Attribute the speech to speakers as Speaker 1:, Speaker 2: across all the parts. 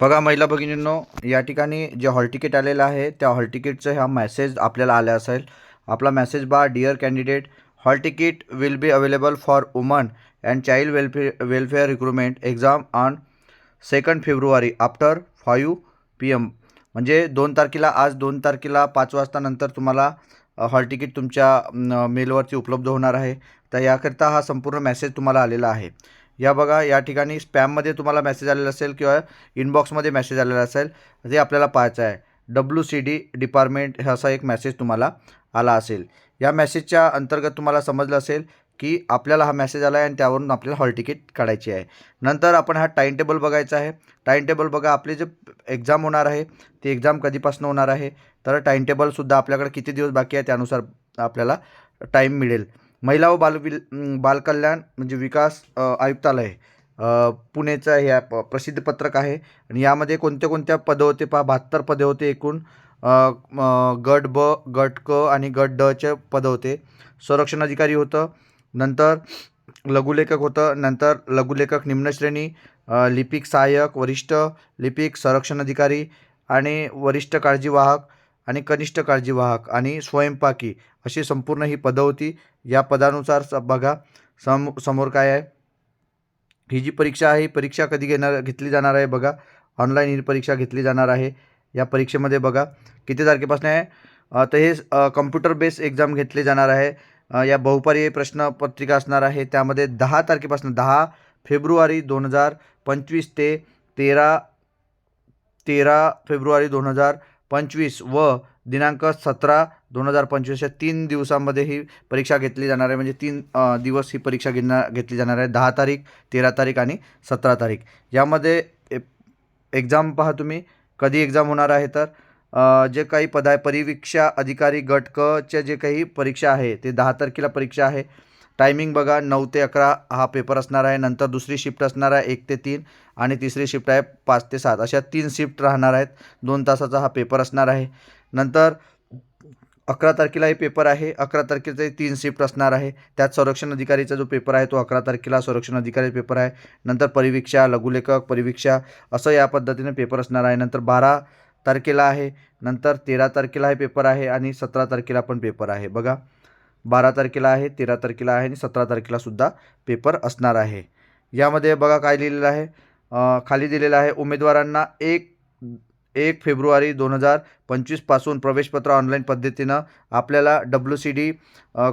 Speaker 1: बघा महिला भगिनींनो या ठिकाणी जे हॉल तिकीट आलेलं आहे त्या हॉल तिकीटचं हा मेसेज आपल्याला आला असेल. आपला मेसेज बा dear candidate hall ticket will be available for woman and child welfare welfare recruitment exam on second February after five P M म्हणजे दोन तारखेला आज दोन तारखेला पाच वाजतानंतर तुम्हाला हॉल तिकीट तुमच्या मेलवरती उपलब्ध होणार आहे. तर याकरिता हा संपूर्ण मेसेज तुम्हाला आलेला आहे. या बघा या ठिकाणी स्पॅममध्ये तुम्हाला मेसेज आलेला असेल किंवा इनबॉक्समध्ये मेसेज आलेला असेल जे आपल्याला पाहायचं आहे. डब्ल्यू सी डी डिपार्टमेंट असा एक मेसेज तुम्हाला आला असेल. या मेसेजच्या अंतर्गत तुम्हाला समजलं असेल की आपल्याला हा मेसेज आला आहे आणि त्यावरून आपल्याला हॉल तिकीट काढायची आहे. नंतर आपण हा टाईम टेबल बघायचा आहे. टाईम टेबल बघा आपली जे एक्झाम होणार आहे ती एक्झाम कधीपासून होणार आहे? तर टाईम टेबलसुद्धा आपल्याकडे किती दिवस बाकी आहे त्यानुसार आपल्याला टाईम मिळेल. महिला व बालविल बालकल्याण म्हणजे विकास आयुक्तालय पुणेचं हे प प्रसिद्ध पत्रक आहे. आणि यामध्ये कोणत्या कोणत्या पदं होते पहा बहात्तर पदे होते एकूण. गट ब गट क आणि गट डचे पदं होते. संरक्षण अधिकारी होतं. नंतर लघुलेखक होतं. नंतर लघुलेखक निम्नश्रेणी लिपिक सहाय्यक वरिष्ठ लिपिक संरक्षण अधिकारी आणि वरिष्ठ काळजीवाहक आणि कनिष्ठ काळजीवाहक आणि स्वयंपाकी अशी संपूर्ण ही पदं होती. या पदानुसार स बघा सम समोर काय आहे? ही जी परीक्षा आहे ही परीक्षा कधी घेणार घेतली जाणार आहे बघा. ऑनलाईन ही परीक्षा घेतली जाणार आहे. या परीक्षेमध्ये बघा किती तारखेपासून आहे? तर हे कम्प्युटर बेस एक्झाम घेतली जाणार आहे. या बहुपर्यायी प्रश्नपत्रिका असणार आहे. त्यामध्ये दहा तारखेपासून दहा फेब्रुवारी दोन हजार पंचवीस ते तेरा तेरा फेब्रुवारी दोन हजार पंचवीस व दिनांक सतरा दोन हजार पंचवीस या तीन दिवसांमध्ये ही परीक्षा घेतली जाणार आहे. म्हणजे तीन दिवस ही परीक्षा घेणार घेतली जाणार आहे. दहा तारीख तेरा तारीख आणि सतरा तारीख. यामध्ये एक्झाम पहा तुम्ही. कधी एक्झाम होणार आहे तर? जे काही पद आहे परिवीक्षा अधिकारी गट क चे जे काही परीक्षा आहे ते दहा तारखेला परीक्षा आहे. टायमिंग बघा नऊ ते अकरा हा पेपर असणार आहे. नंतर दुसरी शिफ्ट असणार आहे एक ते तीन आणि तिसरी शिफ्ट आहे पाच ते सात. अशा तीन शिफ्ट राहणार आहेत. दोन तासाचा हा पेपर असणार आहे. नंतर अकरा तारखेला हे पेपर आहे. अकरा तारखेचे तीन शिफ्ट असणार आहे. त्यात संरक्षण अधिकारीचा जो पेपर आहे तो अकरा तारखेला संरक्षण अधिकारी पेपर आहे. नंतर परिवीक्षा लघुलेखक परिवीक्षा असं या पद्धतीने पेपर असणार आहे. नंतर बारा तारखेला आहे. नंतर तेरा तारखेला हे पेपर आहे आणि सतरा तारखेला पण पेपर आहे. बघा. बारा तारखेला आहे तेरा तारखेला आहे आणि सतरा तारखेलासुद्धा पेपर असणार आहे. यामध्ये बघा काय लिहिलेलं आहे. खाली दिलेलं आहे उमेदवारांना एक एक फेब्रुवारी दोन हजार पंचवीसपासून प्रवेशपत्र ऑनलाईन पद्धतीनं आपल्याला W C D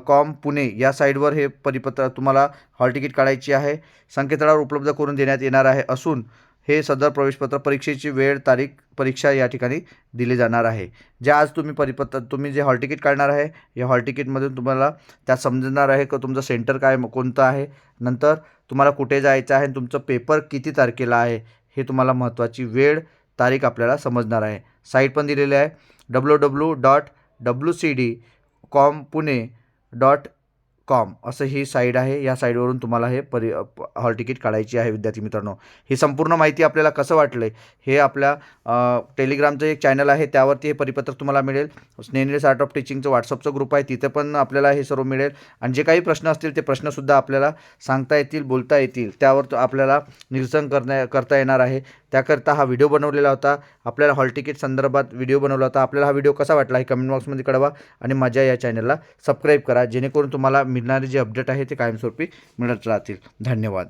Speaker 1: com Pune या साईडवर हे परिपत्र तुम्हाला हॉल तिकीट काढायची आहे. संकेतस्थळावर उपलब्ध करून देण्यात येणार आहे असून हे सदर प्रवेशपत्र परीक्षेची वेळ तारीख परीक्षा या ठिकाणी दिली जाणार आहे. जे आज तुम्ही परिपत्र तुम्ही जे हॉल तिकीट काढणार आहे या हॉल तिकीटमधून तुम्हाला त्यात समजणार आहे की तुमचं सेंटर काय कोणतं आहे? नंतर तुम्हाला कुठे जायचं आहे आणि तुमचं पेपर किती तारखेला आहे हे तुम्हाला महत्त्वाची वेळ तारीख आपल्याला समजणार आहे. साईट पण दिलेली आहे. W W dot W C D com Pune dot com असं ही साईड आहे. या साईडवरून तुम्हाला हे परि हॉल तिकीट काढायची आहे विद्यार्थी मित्रांनो. ही संपूर्ण माहिती आपल्याला कसं वाटलं आहे हे आपल्या टेलिग्रामचं एक चॅनल आहे. त्यावरती हे परिपत्रक तुम्हाला मिळेल. स्नेनियस आर्ट ऑफ टीचिंगचं व्हॉट्सअपचं ग्रुप आहे. तिथे पण आपल्याला हे सर्व मिळेल. आणि जे काही प्रश्न असतील ते प्रश्नसुद्धा आपल्याला सांगता येतील बोलता येतील. त्यावर आपल्याला निरसन करण्या करता येणार आहे. त्याकरता हा व्हिडिओ बनवलेला होता. आपल्याला हॉल तिकीट संदर्भात व्हिडिओ बनवला होता. आपल्याला हा व्हिडिओ कसा वाटला हे कमेंट बॉक्समध्ये कळवा. आणि माझ्या या चॅनलला सबस्क्राईब करा. जेणेकरून तुम्हाला मिळणारे जे अपडेट आहे ते कायमस्वरूपी मिळत राहतील. धन्यवाद.